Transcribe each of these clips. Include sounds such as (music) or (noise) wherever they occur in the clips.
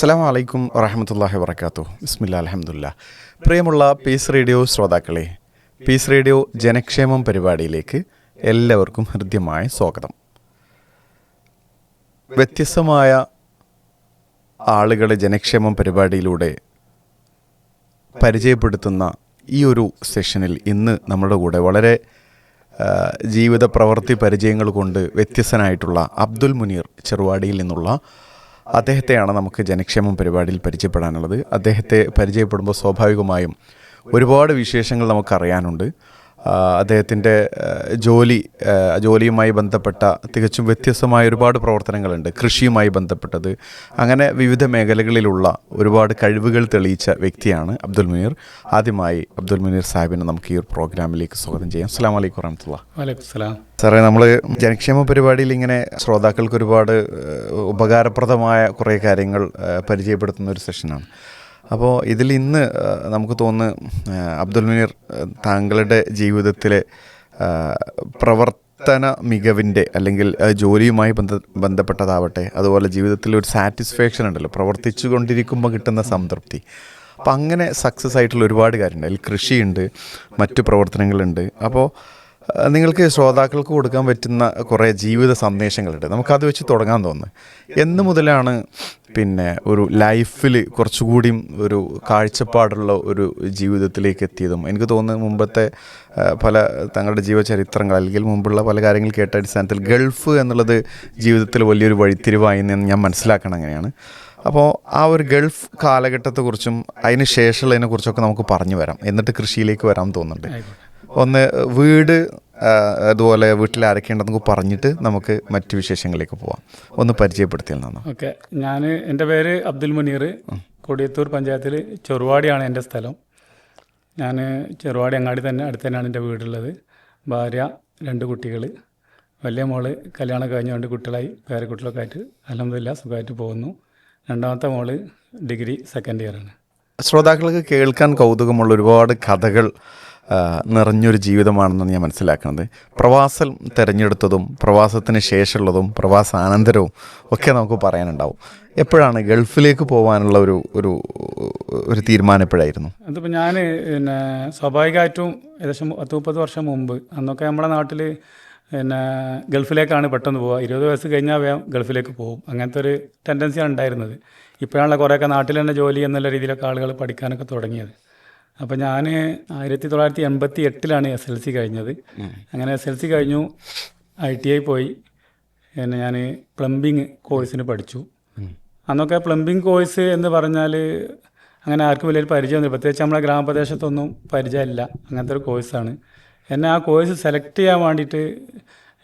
അസ്സാം വലൈക്കും വറഹമത്തല്ലാഹി വർക്കാത്തു ബിസ്മില്ല അലഹമുല്ല പ്രിയമുള്ള പീസ് റേഡിയോ ശ്രോതാക്കളെ പീസ് റേഡിയോ ജനക്ഷേമം പരിപാടിയിലേക്ക് എല്ലാവർക്കും ഹൃദ്യമായ സ്വാഗതം. വ്യത്യസ്തമായ ആളുകളെ ജനക്ഷേമം പരിപാടിയിലൂടെ പരിചയപ്പെടുത്തുന്ന ഈ ഒരു സെഷനിൽ ഇന്ന് നമ്മുടെ കൂടെ വളരെ ജീവിത പ്രവൃത്തി പരിചയങ്ങൾ കൊണ്ട് വ്യത്യസ്തനായിട്ടുള്ള അബ്ദുൽ മുനീർ ചെറുവാടിയിൽ നിന്നുള്ള അദ്ദേഹത്തെയാണ് നമുക്ക് ജനക്ഷേമം പരിപാടിയിൽ പരിചയപ്പെടാനുള്ളത്. അദ്ദേഹത്തെ പരിചയപ്പെടുമ്പോൾ സ്വാഭാവികമായും ഒരുപാട് വിശേഷങ്ങൾ നമുക്കറിയാനുണ്ട്. അദ്ദേഹത്തിന്റെ ജോലി ജോലിയുമായി ബന്ധപ്പെട്ട തികച്ചും വ്യത്യസ്തമായ ഒരുപാട് പ്രവർത്തനങ്ങളുണ്ട്. കൃഷിയുമായി ബന്ധപ്പെട്ടത്. അങ്ങനെ വിവിധ മേഖലകളിലുള്ള ഒരുപാട് കഴിവുകൾ തെളിയിച്ച വ്യക്തിയാണ് അബ്ദുൽ മുനീർ. ആദ്യമായി അബ്ദുൽ മുനീർ സാഹിബിനെ നമുക്ക് ഈ ഒരു പ്രോഗ്രാമിലേക്ക് സ്വാഗതം ചെയ്യാം. അസ്സാം വലൈക്കും വറഹമത്തുള്ള. വലൈക്കും സാറേ നമ്മൾ ജനക്ഷേമ പരിപാടിയിൽ ഇങ്ങനെ ശ്രോതാക്കൾക്ക് ഒരുപാട് ഉപകാരപ്രദമായ കുറേ കാര്യങ്ങൾ പരിചയപ്പെടുത്തുന്ന ഒരു സെഷനാണ്. അപ്പോൾ ഇതിൽ ഇന്ന് നമുക്ക് തോന്നുന്നു അബ്ദുൽ മുനീർ താങ്കളുടെ ജീവിതത്തിലെ പ്രവർത്തന മികവിന്റെ അല്ലെങ്കിൽ ജോലിയുമായി ബന്ധ ബന്ധപ്പെട്ടതാവട്ടെ അതുപോലെ ജീവിതത്തിൽ ഒരു സാറ്റിസ്ഫാക്ഷൻ ഉണ്ടല്ലോ പ്രവർത്തിച്ചു കൊണ്ടിരിക്കുമ്പോൾ കിട്ടുന്ന സംതൃപ്തി. അപ്പം അങ്ങനെ സക്സസ് ആയിട്ടുള്ള ഒരുപാട് കാര്യമുണ്ട് അതിൽ കൃഷിയുണ്ട് മറ്റു പ്രവർത്തനങ്ങളുണ്ട്. അപ്പോൾ നിങ്ങൾക്ക് ശ്രോതാക്കൾക്ക് കൊടുക്കാൻ പറ്റുന്ന കുറേ ജീവിത സന്ദേശങ്ങളുണ്ട്. നമുക്കത് വെച്ച് തുടങ്ങാൻ തോന്നുന്നു. എന്ന് മുതലാണ് പിന്നെ ഒരു ലൈഫിൽ കുറച്ചുകൂടിയും ഒരു കാഴ്ചപ്പാടുള്ള ഒരു ജീവിതത്തിലേക്ക് എത്തിയതും. എനിക്ക് തോന്നുന്നു മുമ്പത്തെ പല തങ്ങളുടെ ജീവചരിത്രങ്ങൾ അല്ലെങ്കിൽ മുമ്പുള്ള പല കാര്യങ്ങൾ കേട്ട അടിസ്ഥാനത്തിൽ ഗൾഫ് എന്നുള്ളത് ജീവിതത്തിൽ വലിയൊരു വഴിത്തിരിവായി എന്ന് ഞാൻ മനസ്സിലാക്കണം അങ്ങനെയാണ്. അപ്പോൾ ആ ഒരു ഗൾഫ് കാലഘട്ടത്തെക്കുറിച്ചും അതിന് ശേഷമുള്ളതിനെക്കുറിച്ചൊക്കെ നമുക്ക് പറഞ്ഞു വരാം. എന്നിട്ട് കൃഷിയിലേക്ക് വരാൻ തോന്നുന്നുണ്ട്. ഒന്ന് വീട് അതുപോലെ വീട്ടിൽ ആരൊക്കെയുണ്ടെന്നൊക്കെ പറഞ്ഞിട്ട് നമുക്ക് മറ്റു വിശേഷങ്ങളിലേക്ക് പോവാം. ഒന്ന് പരിചയപ്പെടുത്തിയാൽ നന്നാ ഓക്കെ. ഞാൻ എന്റെ പേര് അബ്ദുൽ മുനീർ. കൊടിയത്തൂർ പഞ്ചായത്തിൽ ചെറുവാടിയാണ് എന്റെ സ്ഥലം. ഞാൻ ചെറുവാടി അങ്ങാടി തന്നെ അടുത്ത് തന്നെയാണ് എന്റെ വീടുള്ളത്. ഭാര്യ രണ്ട് കുട്ടികൾ വലിയ മോൾ കല്യാണം കഴിഞ്ഞുകൊണ്ട് കുട്ടികളായി. പേരക്കുട്ടികളൊക്കെ ആയിട്ട് അലഹമില്ല സുഖമായിട്ട് പോകുന്നു. രണ്ടാമത്തെ മോൾ ഡിഗ്രി സെക്കൻഡ് ഇയറാണ് ശ്രോതാക്കൾക്ക് കേൾക്കാൻ കൗതുകമുള്ള ഒരുപാട് കഥകൾ നിറഞ്ഞൊരു ജീവിതമാണെന്ന് ഞാൻ മനസ്സിലാക്കുന്നത്. പ്രവാസം തിരഞ്ഞെടുത്തതും പ്രവാസത്തിന് ശേഷമുള്ളതും പ്രവാസാനന്തരവും ഒക്കെ നമുക്ക് പറയാനുണ്ടാവും. എപ്പോഴാണ് ഗൾഫിലേക്ക് പോകാനുള്ള ഒരു ഒരു ഒരു തീരുമാനം എപ്പോഴായിരുന്നു? അതിപ്പോൾ ഞാൻ പിന്നെ സ്വാഭാവികമായിട്ടും ഏകദേശം പത്ത് മുപ്പത് വർഷം മുമ്പ് അന്നൊക്കെ നമ്മുടെ നാട്ടിൽ പിന്നെ ഗൾഫിലേക്കാണ് പെട്ടെന്ന് പോവുക. ഇരുപത് വയസ്സ് കഴിഞ്ഞാൽ വേഗം ഗൾഫിലേക്ക് പോകും. അങ്ങനത്തെ ഒരു ടെൻഡൻസിയാണ് ഉണ്ടായിരുന്നത്. ഇപ്പോഴാണല്ലോ കുറേയൊക്കെ നാട്ടിൽ തന്നെ ജോലി എന്നുള്ള രീതിയിലൊക്കെ ആളുകൾ പഠിക്കാനൊക്കെ തുടങ്ങിയത്. അപ്പോൾ ഞാൻ ആയിരത്തി തൊള്ളായിരത്തി എൺപത്തി എട്ടിലാണ് എസ് എൽ സി കഴിഞ്ഞത്. അങ്ങനെ എസ് എൽ സി കഴിഞ്ഞു ഐ ടി ഐ പോയി. എന്നെ ഞാൻ പ്ലംബിങ് കോഴ്സിന് പഠിച്ചു. അന്നൊക്കെ പ്ലംബിങ് കോഴ്സ് എന്ന് പറഞ്ഞാൽ അങ്ങനെ ആർക്കും വലിയൊരു പരിചയമൊന്നുമില്ല. പ്രത്യേകിച്ച് നമ്മുടെ ഗ്രാമപ്രദേശത്തൊന്നും പരിചയമില്ല. അങ്ങനത്തെ ഒരു കോഴ്സാണ്. എന്നെ ആ കോഴ്സ് സെലക്ട് ചെയ്യാൻ വേണ്ടിയിട്ട്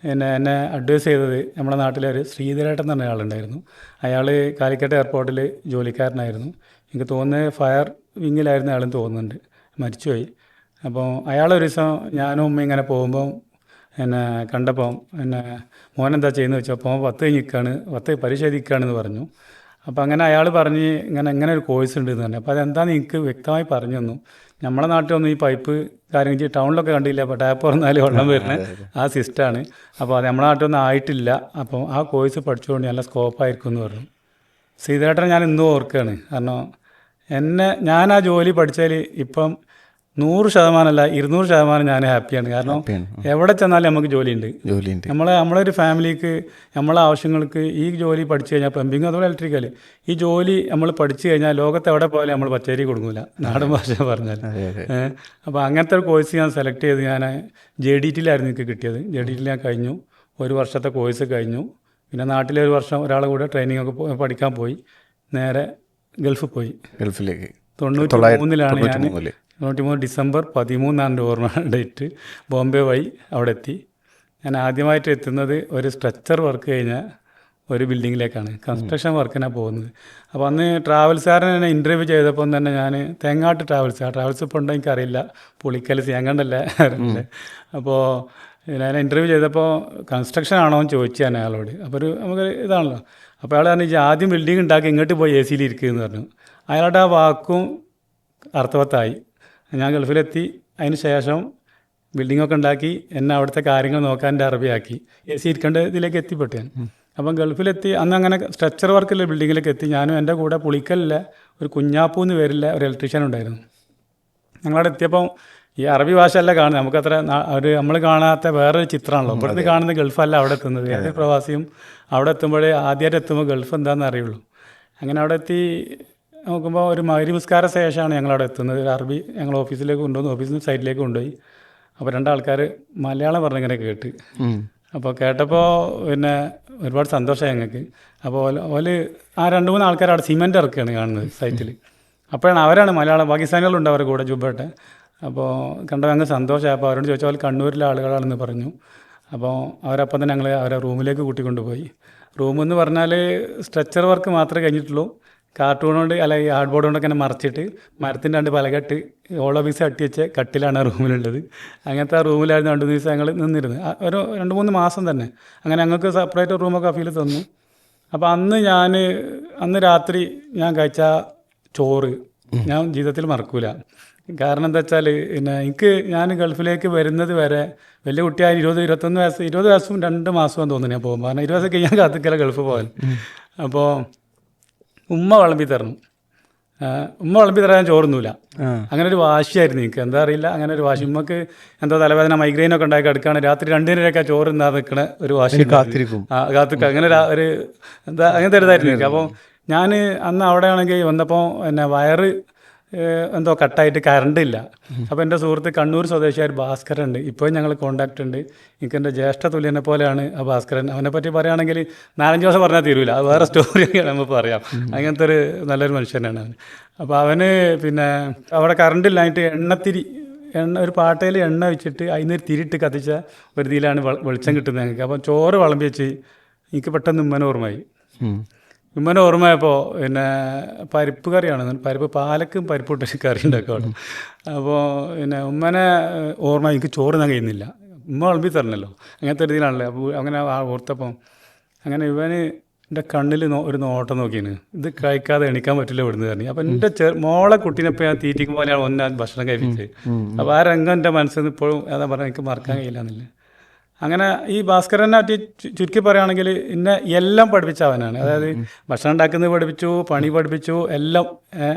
എന്നെ എന്നെ അഡ്വൈസ് ചെയ്തത് നമ്മുടെ നാട്ടിലെ ഒരു ശ്രീധരേട്ടൻ എന്ന് പറഞ്ഞ ആളുണ്ടായിരുന്നു. അയാൾ കാലിക്കട്ട് എയർപോർട്ടിൽ ജോലിക്കാരനായിരുന്നു. എനിക്ക് തോന്നുന്നത് ഫയർ വിങ്ങിലായിരുന്നു അയാളും തോന്നുന്നുണ്ട്. മരിച്ചുപോയി. അപ്പോൾ അയാളൊരു ദിവസം ഞാനും ഉമ്മ ഇങ്ങനെ പോകുമ്പോൾ എന്നെ കണ്ടപ്പോൾ എന്നെ മോനെന്താ ചെയ്യുന്നത് വെച്ചപ്പോൾ പത്ത് കഴിഞ്ഞിരിക്കുകയാണ് പത്ത് പരീക്ഷ എഴുതിക്കുകയാണെന്ന് പറഞ്ഞു. അപ്പോൾ അങ്ങനെ അയാൾ പറഞ്ഞ് ഇങ്ങനെ ഇങ്ങനെ ഒരു കോഴ്സ് ഉണ്ട് എന്ന് പറഞ്ഞു. അപ്പോൾ അതെന്താണെന്ന് എനിക്ക് വ്യക്തമായി പറഞ്ഞു തന്നു. നമ്മളെ നാട്ടിലൊന്നും ഈ പൈപ്പ് കാര്യം ചെയ്ത് ടൗണിലൊക്കെ കണ്ടില്ല അപ്പോൾ ടാപ്പ് തുറന്നാൽ വെള്ളം വരുന്നത് (laughs) ആ സിസ്റ്റമാണ് അപ്പോൾ അത് നമ്മുടെ നാട്ടിലൊന്നും ആയിട്ടില്ല. അപ്പോൾ ആ കോഴ്സ് പഠിച്ചുകൊണ്ട് നല്ല സ്കോപ്പായിരിക്കും എന്ന് പറഞ്ഞു. സീതേട്ടനെ ഞാൻ ഇന്നും ഓർക്കുകയാണ് കാരണം എന്നെ ഞാൻ ആ ജോലി പഠിച്ചാൽ ഇപ്പം നൂറ് ശതമാനമല്ല ഇരുന്നൂറ് ശതമാനം ഞാൻ ഹാപ്പിയാണ്. കാരണം എവിടെ ചെന്നാലും നമുക്ക് ജോലിയുണ്ട്. ജോലിയുണ്ട്. നമ്മളെ നമ്മളെ ഒരു ഫാമിലിക്ക് നമ്മളെ ആവശ്യങ്ങൾക്ക് ഈ ജോലി പഠിച്ചു കഴിഞ്ഞാൽ പ്ലംബിങ് അതുപോലെ ഇലക്ട്രിക്കൽ ഈ ജോലി നമ്മൾ പഠിച്ചു കഴിഞ്ഞാൽ ലോകത്ത് എവിടെ പോയാലും നമ്മൾ പച്ചേരി കൊടുക്കില്ല നാടൻ ഭാഷ പറഞ്ഞാൽ അപ്പോൾ അങ്ങനത്തെ ഒരു കോഴ്സ് ഞാൻ സെലക്ട് ചെയ്ത് ഞാൻ ജെ ഡി ടിയിലായിരുന്നു എനിക്ക് കിട്ടിയത്. ജെ ഡി ടിയിൽ ഞാൻ കഴിഞ്ഞു. ഒരു വർഷത്തെ കോഴ്സ് കഴിഞ്ഞു. പിന്നെ നാട്ടിലെ ഒരു വർഷം ഒരാളെ കൂടെ ട്രെയിനിങ്ങൊക്കെ പഠിക്കാൻ പോയി. നേരെ ഗൾഫിൽ പോയി. ഗൾഫിലേക്ക്. തൊണ്ണൂറ്റി മൂന്നിലാണ് ഞാൻ തൊണ്ണൂറ്റി മൂന്ന് ഡിസംബർ പതിമൂന്നാണ് എന്റെ ഓർമ്മ (laughs) ഡേറ്റ് ബോംബെ വഴി അവിടെ എത്തി. ഞാൻ ആദ്യമായിട്ട് എത്തുന്നത് ഒരു സ്ട്രക്ചർ വർക്ക് കഴിഞ്ഞ ഒരു ബിൽഡിങ്ങിലേക്കാണ്. കൺസ്ട്രക്ഷൻ വർക്കിനാണ് പോകുന്നത്. അപ്പോൾ അന്ന് ട്രാവൽസുകാരനെ എന്നെ ഇന്റർവ്യൂ ചെയ്തപ്പം തന്നെ ഞാൻ തേങ്ങാട്ട് ട്രാവൽസ്. ആ ട്രാവൽസ് ഇപ്പോൾ ഉണ്ടോ എനിക്കറിയില്ല. പുളിക്കൽ തേങ്ങണ്ടല്ലേ അപ്പോൾ ഞാൻ ഇന്റർവ്യൂ ചെയ്തപ്പോൾ കൺസ്ട്രക്ഷൻ ആണോ എന്ന് ചോദിച്ചു ഞാൻ അയാളോട് അപ്പോൾ ഒരു നമുക്ക് ഇതാണല്ലോ. അപ്പോൾ അയാൾ പറഞ്ഞു "ഇജ്ജ് ആദ്യം ബിൽഡിംഗ് ഉണ്ടാക്കി ഇങ്ങോട്ട് പോയി എ സിയിൽ ഇരിക്കുമെന്ന് പറഞ്ഞു. അയാളുടെ ആ വാക്കും അർത്ഥവത്തായി. ഞാൻ ഗൾഫിലെത്തി. അതിന് ശേഷം ബിൽഡിങ്ങൊക്കെ ഉണ്ടാക്കി എന്നെ അവിടുത്തെ കാര്യങ്ങൾ നോക്കാൻ എന്റെ അറബിയാക്കി. എ സി ഇരിക്കേണ്ട ഇതിലേക്ക് എത്തിപ്പെട്ടു ഞാൻ. അപ്പം ഗൾഫിലെത്തി. അന്ന് അങ്ങനെ സ്ട്രക്ചർ വർക്കുള്ള ബിൽഡിങ്ങിലേക്ക് എത്തി. ഞാനും എന്റെ കൂടെ പുളിക്കലിലെ ഒരു കുഞ്ഞാപ്പൂ എന്ന് പേരില്ല ഒരു ഇലക്ട്രീഷ്യൻ ഉണ്ടായിരുന്നു. ഞങ്ങളവിടെ എത്തിയപ്പോൾ ഈ അറബി ഭാഷയല്ല കാണുന്നത്. നമുക്കത്ര ഒരു നമ്മൾ കാണാത്ത വേറൊരു ചിത്രമാണല്ലോ ഇവിടുന്ന് കാണുന്ന ഗൾഫല്ല അവിടെ എത്തുന്നത്. ഏത് പ്രവാസിയും അവിടെ എത്തുമ്പോഴേ ആദ്യമായിട്ട് എത്തുമ്പോൾ ഗൾഫ് എന്താണെന്ന് അറിയുള്ളൂ. അങ്ങനെ അവിടെ എത്തി നോക്കുമ്പോൾ ഒരു മൈരി നിസ്കാര ശേഷമാണ് ഞങ്ങൾ അവിടെ എത്തുന്നത്. ഒരു അറബി ഞങ്ങൾ ഓഫീസിലേക്ക് കൊണ്ടുവന്നു. ഓഫീസിൽ സൈഡിലേക്ക് സൈറ്റിലേക്ക് കൊണ്ടുപോയി. അപ്പോൾ രണ്ടാൾക്കാർ മലയാളം പറഞ്ഞിങ്ങനെ കേട്ട്. അപ്പോൾ കേട്ടപ്പോൾ പിന്നെ ഒരുപാട് സന്തോഷമായി ഞങ്ങൾക്ക് അപ്പോൾ ഓല ഓൽ ആ രണ്ട് മൂന്ന് ആൾക്കാർ അവിടെ സിമെന്റ് ഇറക്കുകയാണ് കാണുന്നത് സൈറ്റിൽ അപ്പോഴാണ് അവരാണ് മലയാളം പാകിസ്ഥാനികളുണ്ട് അവരുടെ കൂടെ ജുബട്ടെ അപ്പോൾ കണ്ടപ്പോൾ ഞങ്ങൾക്ക് സന്തോഷമായി അപ്പോൾ അവരോട് ചോദിച്ചാൽ കണ്ണൂരിലെ ആളുകളാണെന്ന് പറഞ്ഞു. അപ്പോൾ അവരപ്പം തന്നെ ഞങ്ങൾ അവരെ റൂമിലേക്ക് കൂട്ടിക്കൊണ്ടുപോയി. റൂമെന്ന് പറഞ്ഞാൽ സ്ട്രെച്ചർ വർക്ക് മാത്രമേ കഴിഞ്ഞിട്ടുള്ളൂ. കാർട്ടൂൺ കൊണ്ട് അല്ല ഹാർഡ് ബോർഡ് കൊണ്ടൊക്കെ ഇങ്ങനെ മറച്ചിട്ട് മരത്തിന്റെ രണ്ട് പലകെട്ട് ഓളോ പീസ് അട്ടി വെച്ച കട്ടിലാണ് ആ റൂമിലുള്ളത്. അങ്ങനത്തെ ആ റൂമിലായിരുന്നു രണ്ട് ദിവസം ഞങ്ങൾ നിന്നിരുന്നത്. ഒരു രണ്ട് മൂന്ന് മാസം തന്നെ. അങ്ങനെ ഞങ്ങൾക്ക് സെപ്പറേറ്റ് റൂമൊക്കെ അഫീൽ തന്നു. അപ്പോൾ അന്ന് ഞാൻ അന്ന് രാത്രി ഞാൻ കഴിച്ച ചോറ് ഞാൻ ജീവിതത്തിൽ മറക്കൂല. കാരണം എന്താ വെച്ചാൽ പിന്നെ എനിക്ക് ഞാൻ ഗൾഫിലേക്ക് വരുന്നത് വരെ വലിയ കുട്ടിയായ ഇരുപത് ഇരുപത്തൊന്ന് വയസ്സ് ഇരുപത് വയസ്സും രണ്ട് മാസവും തോന്നുന്നു ഞാൻ പോകുമ്പോൾ കാരണം ഇരുപത് വയസ്സ് കഴിഞ്ഞാൽ കാത്തിക്കല ഗൾഫ് പോകാൻ അപ്പോൾ ഉമ്മ വിളമ്പി തരണം. ഉമ്മ വിളമ്പി തരാൻ ചോറുന്നില്ല അങ്ങനെ ഒരു വാശിയായിരുന്നു എനിക്ക്. എന്താ അറിയില്ല അങ്ങനെ ഒരു വാശി. ഉമ്മക്ക് എന്തോ തലവേദന മൈഗ്രെയിൻ ഒക്കെ ഉണ്ടാക്കി എടുക്കുകയാണ് രാത്രി രണ്ടിനൊക്കെ ചോറ് ഇന്നാ നിൽക്കണ ഒരു വാശി കാത്തിരിക്കും. കാത്തിരിക്കും. അങ്ങനെ ഒരു എന്താ അങ്ങനത്തെ ഒരു ഇതായിരുന്നു എനിക്ക്. അപ്പോൾ ഞാൻ അന്ന് അവിടെയാണെങ്കിൽ വന്നപ്പോൾ എന്നെ വയറ് എന്തോ കട്ടായിട്ട് കറണ്ട് ഇല്ല. അപ്പോൾ എന്റെ സുഹൃത്ത് കണ്ണൂർ സ്വദേശിയായ ഭാസ്കരൻ ഉണ്ട് ഇപ്പോഴും ഞങ്ങൾ കോണ്ടാക്ട് ഉണ്ട്. എനിക്ക് എന്റെ ജ്യേഷ്ഠ തുല്യനെ പോലെയാണ് ആ ഭാസ്കരൻ. അവനെ പറ്റി പറയുകയാണെങ്കിൽ നാലഞ്ച് ദിവസം പറഞ്ഞാൽ തീരൂല. അത് വേറെ സ്റ്റോറിയൊക്കെയാണ് നമുക്ക് പറയാം. അങ്ങനത്തെ ഒരു നല്ലൊരു മനുഷ്യനാണ് അവൻ. അപ്പോൾ അവന് പിന്നെ അവിടെ കറണ്ട് ഇല്ലായിട്ട് എണ്ണത്തിരി എണ്ണ ഒരു പാട്ടയിൽ എണ്ണ വെച്ചിട്ട് അതിന് തിരിട്ട് കത്തിച്ച ഒരു ഇതിലാണ് വെളിച്ചം കിട്ടുന്നത് ഞങ്ങൾക്ക്. അപ്പം ചോറ് വിളമ്പി വെച്ച് എനിക്ക് പെട്ടെന്ന് ഉമ്മനെ ഓർമ്മയായി. ഉമ്മനെ ഓർമ്മയപ്പോൾ പിന്നെ പരിപ്പ് കറിയാണ്. പരിപ്പ് പാലക്കും പരിപ്പ് ഇട്ട് കറി ഉണ്ടാക്കുകയാണ് അപ്പോൾ പിന്നെ ഉമ്മനെ ഓർമ്മ എനിക്ക് ചോറ് ഞാൻ കഴിയുന്നില്ല. ഉമ്മ വിളമ്പി തരണല്ലോ. അങ്ങനത്തെ രീതിയിലാണല്ലോ അപ്പോൾ അങ്ങനെ ആ ഓർത്തപ്പം അങ്ങനെ ഇവന് എന്റെ കണ്ണിൽ നോ ഒരു നോട്ടം നോക്കിയാണ് ഇത് കഴിക്കാതെ എണിക്കാൻ പറ്റില്ല ഇവിടുന്ന് തന്നെ അപ്പം എന്റെ ചെ മോളെ കുട്ടീനെപ്പോൾ ഞാൻ തീറ്റിക്കുമ്പോൾ ഞാൻ ഒന്നാ ഭക്ഷണം കഴിപ്പിച്ചത് അപ്പോൾ ആ രംഗം എന്റെ മനസ്സിൽ നിന്ന് ഇപ്പോഴും അതാ പറഞ്ഞാൽ എനിക്ക് മറക്കാൻ കഴിയില്ല എന്നില്ല. അങ്ങനെ ഈ ഭാസ്കരനെ പറ്റി ചുരുക്കി പറയുകയാണെങ്കിൽ എന്നെ എല്ലാം പഠിപ്പിച്ച അവനാണ്. അതായത് ഭക്ഷണം ഉണ്ടാക്കുന്നത് പഠിപ്പിച്ചു പണി പഠിപ്പിച്ചു എല്ലാം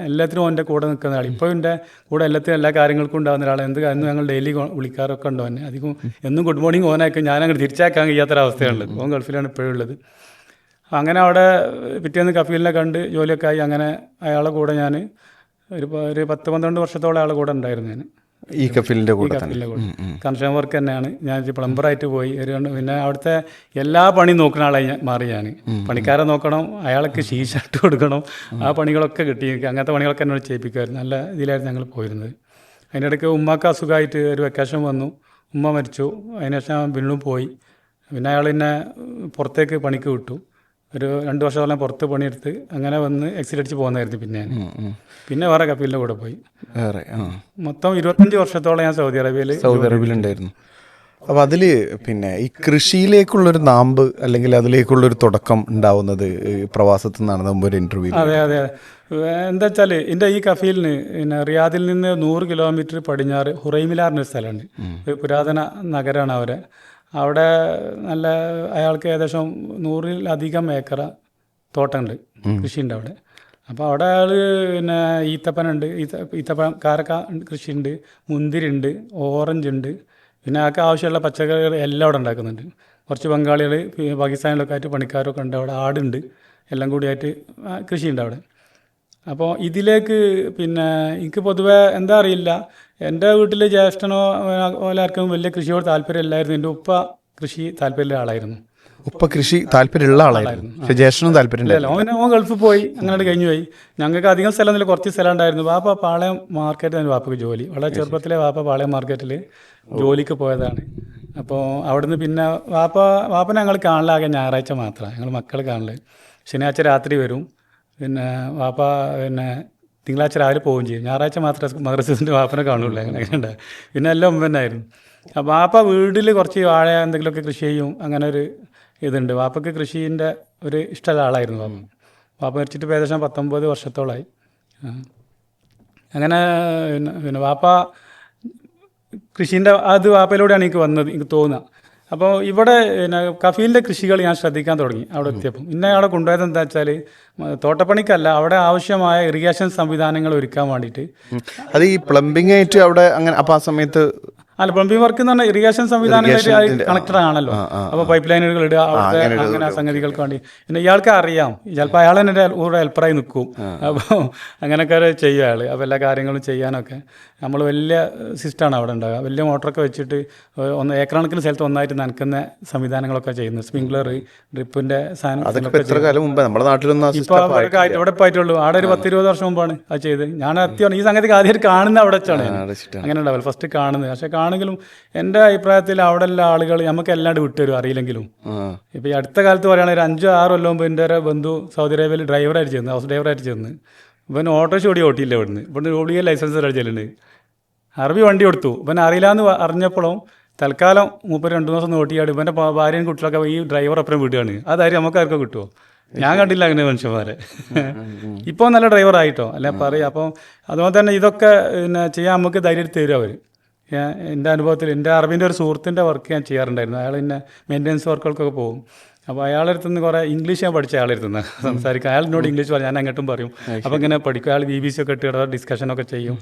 എല്ലാത്തിനും എന്റെ കൂടെ നിൽക്കുന്ന ആൾ ഇപ്പോൾ എന്റെ കൂടെ എല്ലാത്തിനും എല്ലാ കാര്യങ്ങൾക്കും ഉണ്ടാകുന്ന ഒരാൾ എന്ത് കാര്യം ഞങ്ങൾ ഡെയിലി വിളിക്കാറൊക്കെ ഉണ്ടോ അവനെ? അധികം എന്നും ഗുഡ് മോർണിംഗ് ഓനായിരിക്കും. ഞാൻ അങ്ങനെ കഴിയാത്തൊരു കഴിയാത്തൊരവസ്ഥയാണുള്ളത് ഓൻ ഗൾഫിലാണ് ഇപ്പോഴും ഉള്ളത്. അങ്ങനെ അവിടെ പിറ്റേന്ന് കഫീലിനെ കണ്ട് ജോലിയൊക്കെ ആയി. അങ്ങനെ അയാളെ കൂടെ ഞാൻ ഒരു ഒരു പത്ത് പന്ത്രണ്ട് വർഷത്തോളം അയാളെ കൂടെ ഉണ്ടായിരുന്നു ഞാൻ. ഈ കഫിലിന്റെ കൂടെ കൺസ്ട്രക്ഷൻ വർക്ക് തന്നെയാണ്. ഞാൻ പ്ലംബറായിട്ട് പോയി. ഒരു പിന്നെ അവിടുത്തെ എല്ലാ പണി നോക്കുന്ന ആളായി ഞാൻ- മാറി ഞാൻ. പണിക്കാരെ നോക്കണം അയാൾക്ക് ശീശട്ട് കൊടുക്കണം. ആ പണികളൊക്കെ കിട്ടി. എനിക്ക് അങ്ങനത്തെ പണികളൊക്കെ എന്നോട് ചെയ്യിപ്പിക്കുമായിരുന്നു നല്ല ഇതിലായിരുന്നു ഞങ്ങൾ പോയിരുന്നത്. അതിനിടയ്ക്ക് ഉമ്മക്ക് അസുഖമായിട്ട് ഒരു വെക്കേഷൻ വന്നു. ഉമ്മ മരിച്ചു. അതിനുശേഷം ബില്ലും പോയി. പിന്നെ അയാൾ എന്നെ പുറത്തേക്ക് പണിക്ക് വിട്ടു. ഒരു രണ്ട് വർഷത്തോളം പുറത്ത് പണിയെടുത്ത് അങ്ങനെ വന്ന് എക്സിറ്റ് അടിച്ച് പോകുന്നതായിരുന്നു പിന്നെ. പിന്നെ വേറെ കപ്പിലിന്റെ കൂടെ പോയി. വേറെ മൊത്തം ഇരുപത്തഞ്ച് വർഷത്തോളം ഞാൻ സൗദി അറേബ്യയിൽ സൗദി അറേബ്യയിലുണ്ടായിരുന്നു അപ്പോൾ അതിൽ പിന്നെ ഈ കൃഷിയിലേക്കുള്ളൊരു നാമ്പ് അല്ലെങ്കിൽ അതിലേക്കുള്ളൊരു തുടക്കം ഉണ്ടാവുന്നത് പ്രവാസത്തിൽ മുമ്പ് ഒരു ഇന്റർവ്യൂ അതെ അതെ. എന്താ വെച്ചാൽ എന്റെ ഈ കഫീലിന് പിന്നെ റിയാദിൽ നിന്ന് നൂറ് കിലോമീറ്റർ പടിഞ്ഞാറ് ഹുറൈമിലാർ ഒരു സ്ഥലമുണ്ട് ഒരു പുരാതന നഗരമാണ് അവരെ. അവിടെ നല്ല അയാൾക്ക് ഏകദേശം നൂറിലധികം ഏക്കർ തോട്ടമുണ്ട് കൃഷിയുണ്ട് അവിടെ. അപ്പോൾ അവിടെ അയാൾ പിന്നെ ഈത്തപ്പനുണ്ട് ഈത്ത ഈത്തപ്പഴം കാരക്ക കൃഷിയുണ്ട് മുന്തിരിയുണ്ട് ഓറഞ്ച് ഉണ്ട് പിന്നെ ആൾക്ക് ആവശ്യമുള്ള പച്ചക്കറികൾ എല്ലാം അവിടെ ഉണ്ടാക്കുന്നുണ്ട്. കുറച്ച് ബംഗാളികൾ പാകിസ്ഥാനിലൊക്കെ ആയിട്ട് പണിക്കാരൊക്കെ ഉണ്ട് അവിടെ ആടുണ്ട് എല്ലാം കൂടിയായിട്ട് ആയിട്ട് കൃഷിയുണ്ട് അവിടെ. അപ്പോൾ ഇതിലേക്ക് പിന്നെ എനിക്ക് പൊതുവേ എന്താ അറിയില്ല എന്റെ വീട്ടിൽ ജ്യേഷ്ഠനോ ആർക്കും വലിയ കൃഷിയോട് താല്പര്യമില്ലായിരുന്നു. എന്റെ ഉപ്പ കൃഷി താല്പര്യമുള്ള ആളായിരുന്നു. ഉപ്പ കൃഷി താല്പര്യമുള്ള ആളായിരുന്നു. പക്ഷെ ജ്യേഷ്ഠനും താല്പര്യം അവൻ അവൻ ഗൾഫിൽ പോയി. അങ്ങനെ കഴിഞ്ഞു പോയി. ഞങ്ങൾക്ക് അധികം സ്ഥലം ഒന്നുമില്ല. കുറച്ച് സ്ഥലം ഉണ്ടായിരുന്നു. വാപ്പ പാളയം മാർക്കറ്റിൽ വാപ്പക്ക് ജോലി. വളരെ ചെറുപ്പത്തിലെ വാപ്പ പാളയം മാർക്കറ്റിൽ ജോലിക്ക് പോയതാണ്. അപ്പോൾ അവിടുന്ന് പിന്നെ വാപ്പ വാപ്പനെ ഞങ്ങൾ കാണലാകെ ഞായറാഴ്ച മാത്രമാണ് ഞങ്ങൾ മക്കൾ കാണൽ. ശനിയാഴ്ച രാത്രി വരും. പിന്നെ വാപ്പ പിന്നെ തിങ്കളാഴ്ച രാവിലെ പോവുകയും ചെയ്യും. ഞായറാഴ്ച മാത്രമേ മദ്രസീസിന്റെ വാപ്പനെ കാണുള്ളൂ. അങ്ങനെ ഉണ്ട്. പിന്നെ എല്ലാം ഉമ്മനായിരുന്നു അപ്പോൾ വാപ്പ വീട്ടിൽ കുറച്ച് വാഴ എന്തെങ്കിലുമൊക്കെ കൃഷി ചെയ്യും. അങ്ങനെ ഒരു ഇതുണ്ട്. വാപ്പയ്ക്ക് കൃഷീന്റെ ഒരു ഇഷ്ടമുള്ള ആളായിരുന്നു വാപ്പ. വാപ്പ മരിച്ചിട്ട് ഏകദേശം പത്തൊമ്പത് വർഷത്തോളമായി അങ്ങനെ പിന്നെ വാപ്പ കൃഷീന്റെ അത് വാപ്പയിലൂടെയാണ് എനിക്ക് വന്നത് എനിക്ക് തോന്നുക. അപ്പോൾ ഇവിടെ പിന്നെ കഫീലിന്റെ കൃഷികൾ ഞാൻ ശ്രദ്ധിക്കാൻ തുടങ്ങി അവിടെ എത്തിയപ്പോൾ ഇന്നെ അവിടെ കൊണ്ടുപോയത് എന്താ വെച്ചാൽ തോട്ടപ്പണിക്കല്ല അവിടെ ആവശ്യമായ ഇറിഗേഷൻ സംവിധാനങ്ങൾ ഒരുക്കാൻ വേണ്ടിയിട്ട്. അത് ഈ പ്ലംബിംഗ് ആയിട്ട് അവിടെ അങ്ങനെ അപ്പോൾ ആ സമയത്ത് അല്ല പ്ലംബിംഗ് വർക്ക് എന്ന് പറഞ്ഞാൽ ഇറിഗേഷൻ സംവിധാനങ്ങളായിട്ട് കണക്റ്റഡ് ആണല്ലോ. അപ്പോൾ പൈപ്പ് ലൈനുകൾ ഇടുക അവിടുത്തെ അങ്ങനെ ആ സംഗതികൾക്ക് വേണ്ടി. പിന്നെ ഇയാൾക്ക് അറിയാം. ചിലപ്പോൾ അയാൾ തന്നെ കൂടെ ഹെൽപ്പറായി നിൽക്കും. അപ്പോൾ അങ്ങനെയൊക്കെ ചെയ്യുക അയാൾ അപ്പോൾ എല്ലാ കാര്യങ്ങളും ചെയ്യാനൊക്കെ. നമ്മൾ വലിയ സിസ്റ്റമാണ് അവിടെ ഉണ്ടാകുക വലിയ മോട്ടറൊക്കെ വെച്ചിട്ട് ഒന്ന് ഏക്കറണക്കിന് സ്ഥലത്ത് ഒന്നായിട്ട് നനക്കുന്ന സംവിധാനങ്ങളൊക്കെ ചെയ്യുന്നു സ്പ്രിംഗ്ലർ ഡ്രിപ്പിന്റെ സാധനം ഇപ്പോൾ അവർക്ക് പോയിട്ടുള്ളൂ. അവിടെ ഒരു പത്ത് ഇരുപത് വർഷം മുമ്പാണ് അത് ചെയ്ത് ഞാൻ എത്തിയാണ് ഈ സംഗതി ആദ്യമായിട്ട് കാണുന്ന അവിടെ വെച്ചാണ് അങ്ങനെ ഉണ്ടാവില്ല ഫസ്റ്റ് കാണുന്നത്. പക്ഷെ കാണെങ്കിലും എന്റെ അഭിപ്രായത്തിൽ അവിടെ ഉള്ള ആളുകൾ നമുക്ക് എല്ലാണ്ട് വിട്ടുതരും അറിയില്ലെങ്കിലും. ഇപ്പോൾ ഈ അടുത്ത കാലത്ത് പറയുകയാണെങ്കിൽ ഒരു അഞ്ചോ ആറോ കൊല്ലം മുമ്പ് എന്റെ ഒരു ബന്ധു സൗദി അറേബ്യയിൽ ഡ്രൈവറായിട്ട് ചെന്ന് ഹൗസ് ഡ്രൈവറായിട്ട് ചെന്ന് ഇവൻ ഓട്ടോ ഓടി ഓട്ടിയില്ല ഇവിടുന്ന്. ഇവിടുന്ന് ഓടിയ ലൈസൻസ് അടിച്ചിട്ടുണ്ട് അറബി വണ്ടി കൊടുത്തു ഇവൻ അറിയില്ലാന്ന് അറിഞ്ഞപ്പോഴും തൽക്കാലം മൂപ്പര് രണ്ടു ദിവസം ഓട്ടിയാണ് ഇവന്റെ ഭാര്യയും കുട്ടികളൊക്കെ ഈ ഡ്രൈവർ അപ്പുറം വിടുകയാണ്. അതാര്യം നമുക്ക് ആർക്കും കിട്ടുമോ ഞാൻ കണ്ടില്ല അങ്ങനെ മനുഷ്യന്മാരെ. ഇപ്പോൾ നല്ല ഡ്രൈവർ ആയിട്ടോ അല്ല പറയാം. അപ്പം അതുപോലെ തന്നെ ഇതൊക്കെ പിന്നെ ചെയ്യാൻ നമുക്ക് ധൈര്യം തരും അവർ ഞാൻ എന്റെ അനുഭവത്തിൽ എന്റെ അറിവിന്റെ ഒരു സുഹൃത്തിന്റെ വർക്ക് ഞാൻ ചെയ്യാറുണ്ടായിരുന്നു. അയാൾ എന്നെ മെയിന്റനൻസ് വർക്കുകൾക്കൊക്കെ പോകും. അപ്പോൾ അയാളുടെ അടുത്ത് നിന്ന് കുറേ ഇംഗ്ലീഷ് ഞാൻ പഠിച്ച അയാളുടെ അടുത്ത് നിന്ന് സംസാരിക്കും. അയാൾ എന്നോട് ഇംഗ്ലീഷ് പറയും ഞാൻ അങ്ങോട്ടും പറയും. അപ്പോൾ ഇങ്ങനെ പഠിക്കും. അയാൾ ബി ബി സി ഒക്കെ ഇട്ട് ഡിസ്കഷനൊക്കെ ചെയ്യും.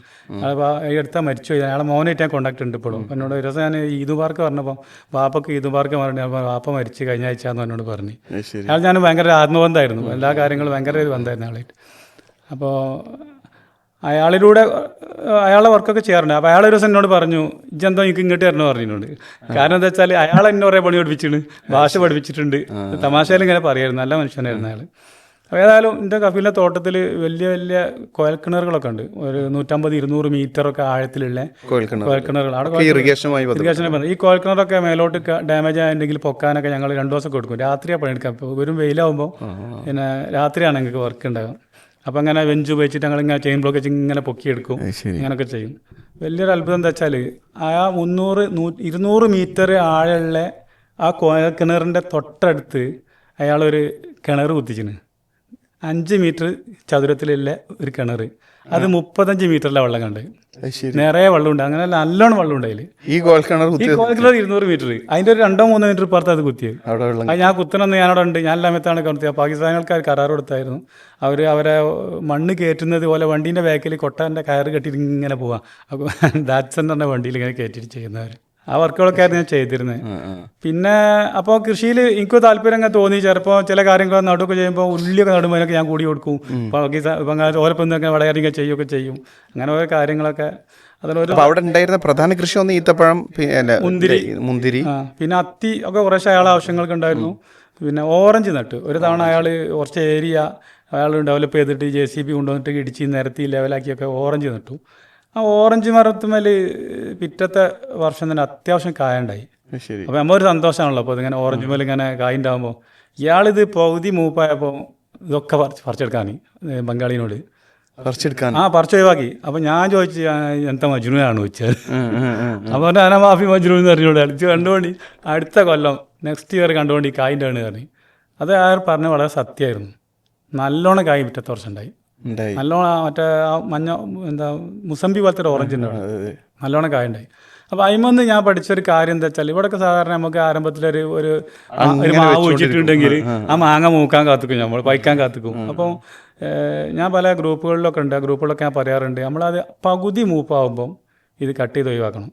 അപ്പോൾ അടുത്ത മരിച്ചു പോയി. അയാളെ മോനായിട്ട് ഞാൻ കോൺടാക്ട് ഉണ്ട് ഇപ്പോഴും. എന്നോട് ഒരു ദിവസം ഞാൻ ഈദ് പാർക്ക് പറഞ്ഞപ്പോൾ വാപ്പക്ക് ഈദ് പാർക്ക് പറഞ്ഞു വാപ്പ മരിച്ചു കഴിഞ്ഞ ആഴ്ച എന്ന് എന്നോട് പറഞ്ഞു. അയാൾ ഞാൻ ഭയങ്കര ആത്മബന്ധമായിരുന്നു. എല്ലാ കാര്യങ്ങളും ഭയങ്കര ഒരു ബന്ധമായിരുന്നു ആളായിട്ട് അപ്പോൾ അയാളിലൂടെ അയാളെ വർക്കൊക്കെ ചെയ്യാറുണ്ട്. അപ്പോൾ അയാൾ ഒരു ദിവസം എന്നോട് പറഞ്ഞു ഇജെന്തോ എനിക്ക് ഇങ്ങോട്ട് വരണോ പറഞ്ഞിട്ടുണ്ട്. കാരണം എന്താ വെച്ചാൽ അയാൾ എന്നെ കുറേ പണി പഠിപ്പിച്ചിട്ടുണ്ട് ഭാഷ പഠിപ്പിച്ചിട്ടുണ്ട്. തമാശയിൽ ഇങ്ങനെ പറയായിരുന്നു. നല്ല മനുഷ്യനായിരുന്നു അയാൾ അപ്പോൾ ഏതായാലും എന്റെ കഫീലിന്റെ തോട്ടത്തിൽ വലിയ വലിയ കോയൽക്കിണറുകളൊക്കെ ഉണ്ട്. ഒരു നൂറ്റമ്പത് ഇരുന്നൂറ് മീറ്ററൊക്കെ ആഴത്തിലുള്ള കോയൽക്കിണറുകൾ. അവിടെ ഇറിഗേഷനുമായി ഈ കോയൽക്കിണറൊക്കെ മേലോട്ട് ഡാമേജ് ആയിട്ടുണ്ടെങ്കിൽ പൊക്കാനൊക്കെ ഞങ്ങൾ രണ്ടു ദിവസമൊക്കെ കൊടുക്കും രാത്രിയാണ് പണിയെടുക്കാം ഇപ്പോൾ ഒരു വെയിലാവുമ്പോൾ പിന്നെ രാത്രിയാണ് ഞങ്ങൾക്ക് വർക്ക് ഉണ്ടാകുക അപ്പോൾ അങ്ങനെ വെഞ്ച് ഉപയോഗിച്ചിട്ട് ഞങ്ങൾ ഇങ്ങനെ ചെയിൻ ബ്ലോക്ക് വെച്ച് ഇങ്ങനെ പൊക്കിയെടുക്കും. ഇങ്ങനെയൊക്കെ ചെയ്യും. വലിയൊരു അത്ഭുതം എന്താ വെച്ചാൽ ആ മുന്നൂറ് നൂ ഇരുന്നൂറ് മീറ്റർ ആഴമുള്ള ആ കിണറിന്റെ തൊട്ടടുത്ത് അയാളൊരു കിണർ കുത്തിച്ചിന്. അഞ്ച് മീറ്റർ ചതുരത്തിലുള്ള ഒരു കിണർ അത് മുപ്പത്തഞ്ച് മീറ്ററിലെ വെള്ളം കണ്ട്. നിറയെ വെള്ളമുണ്ട്. അങ്ങനെ നല്ലോണം വെള്ളമുണ്ട് അതിൽ ഈ കോൽക്കിണർ ഈ ഗോൾ കിണർ ഇരുന്നൂറ് മീറ്റർ അതിന്റെ ഒരു രണ്ടോ മൂന്നോ മീറ്റർ പുറത്ത് അത് കുത്തിയത്. അത് ഞാൻ കുത്തണമെന്ന് ഞാനവിടെ ഉണ്ട് ഞാൻ എല്ലാമത്താണ് കൊടുത്തത് പാകിസ്ഥാനികൾക്ക് കരാർ കൊടുത്തായിരുന്നു. അവർ അവരെ മണ്ണ് കയറ്റുന്നത് പോലെ വണ്ടീന്റെ ബാക്കിൽ കൊട്ടാന്റെ കയറ് കെട്ടിയിട്ട് ഇങ്ങനെ പോവാം. അപ്പോൾ (laughs) ദാറ്റ്സൻ പറഞ്ഞ വണ്ടിയിൽ ഇങ്ങനെ കയറ്റിയിട്ട് ചെയ്യുന്നവർ ആ വർക്കുകളൊക്കെ ആയിരുന്നു ഞാൻ ചെയ്തിരുന്നത്. പിന്നെ അപ്പോൾ കൃഷിയിൽ എനിക്ക് താല്പര്യം അങ്ങനെ തോന്നി. ചിലപ്പോൾ ചില കാര്യങ്ങൾ നടുവൊക്കെ ചെയ്യുമ്പോൾ ഉള്ളിയൊക്കെ നടുമ്പോഴൊക്കെ ഞാൻ കൂടി കൊടുക്കും. പാകിസ്ഥാൻ ഓലപ്പൊന്നൊക്കെ വളരെയധികം ചെയ്യുകയൊക്കെ ചെയ്യും. അങ്ങനെ ഓരോ കാര്യങ്ങളൊക്കെ അതിലൊരു അവിടെ ഉണ്ടായിരുന്ന പ്രധാന കൃഷി ഒന്ന് ഈത്തപ്പഴം മുന്തിരി. മുന്തിരി. പിന്നെ അത്തി ഒക്കെ കുറേശ്ശെ അയാളെ ആവശ്യങ്ങളൊക്കെ ഉണ്ടായിരുന്നു. പിന്നെ ഓറഞ്ച് നട്ട്. ഒരു തവണ അയാൾ കുറച്ച് ഏരിയ അയാൾ ഡെവലപ്പ് ചെയ്തിട്ട് ജെ സി ബി കൊണ്ടുവന്നിട്ട് ഇടിച്ച് നിരത്തി ലെവലാക്കിയൊക്കെ ഓറഞ്ച് നട്ടു. ആ ഓറഞ്ച് മരത്തുമേൽ പിറ്റത്തെ വർഷം തന്നെ അത്യാവശ്യം കായ ഉണ്ടായി അത് ശരി. അപ്പോൾ നമ്മൊരു സന്തോഷമാണല്ലോ. അപ്പോൾ ഇതിങ്ങനെ ഓറഞ്ച് മേൽ ഇങ്ങനെ കായ ഉണ്ടാകുമ്പോൾ ഇയാളിത് പകുതി മൂപ്പായപ്പോൾ ഇതൊക്കെ പറിച്ച് പറിച്ചെടുക്കാൻ ബംഗാളിനോട്. പറിച്ചെടുക്കാൻ. ആ പറിച്ച് ഒഴിവാക്കി അപ്പോൾ ഞാൻ ചോദിച്ചു എന്താ മജ്നുവാണ് ചോദിച്ചത്. അപ്പോൾ ഞാൻ മാഫി മജ്നു എന്ന് പറഞ്ഞോളൂ അടിച്ച് കണ്ടുകൊണ്ട് അടുത്ത കൊല്ലം നെക്സ്റ്റ് ഇയർ കണ്ടുകൊണ്ട് ഈ കായിന്റെ ആണ് പറഞ്ഞു. അത് അയാൾ പറഞ്ഞ വളരെ സത്യമായിരുന്നു. നല്ലോണം കായ് പിറ്റത്തെ വർഷം ഉണ്ടായി. നല്ലോണം മറ്റേ ആ മഞ്ഞ എന്താ മുസമ്പി പോലത്തെ ഓറഞ്ച് ഉണ്ടാവും. നല്ലോണം കായ ഉണ്ടായി അപ്പോൾ അതിമൊന്ന് ഞാൻ പഠിച്ചൊരു കാര്യം എന്താ വെച്ചാൽ ഇവിടെയൊക്കെ സാധാരണ നമുക്ക് ആരംഭത്തിലൊരു ഒരു ഒരു മാവ് വെച്ചിട്ടുണ്ടെങ്കിൽ ആ മാങ്ങ മൂക്കാൻ കാത്തിക്കും നമ്മൾ പൈക്കാൻ കാത്തിക്കും. അപ്പോൾ ഞാൻ പല ഗ്രൂപ്പുകളിലൊക്കെ ഉണ്ട്. ആ ഗ്രൂപ്പുകളിലൊക്കെ ഞാൻ പറയാറുണ്ട് നമ്മളത് പകുതി മൂപ്പാവുമ്പം ഇത് കട്ട് ചെയ്ത് ഒഴിവാക്കണം.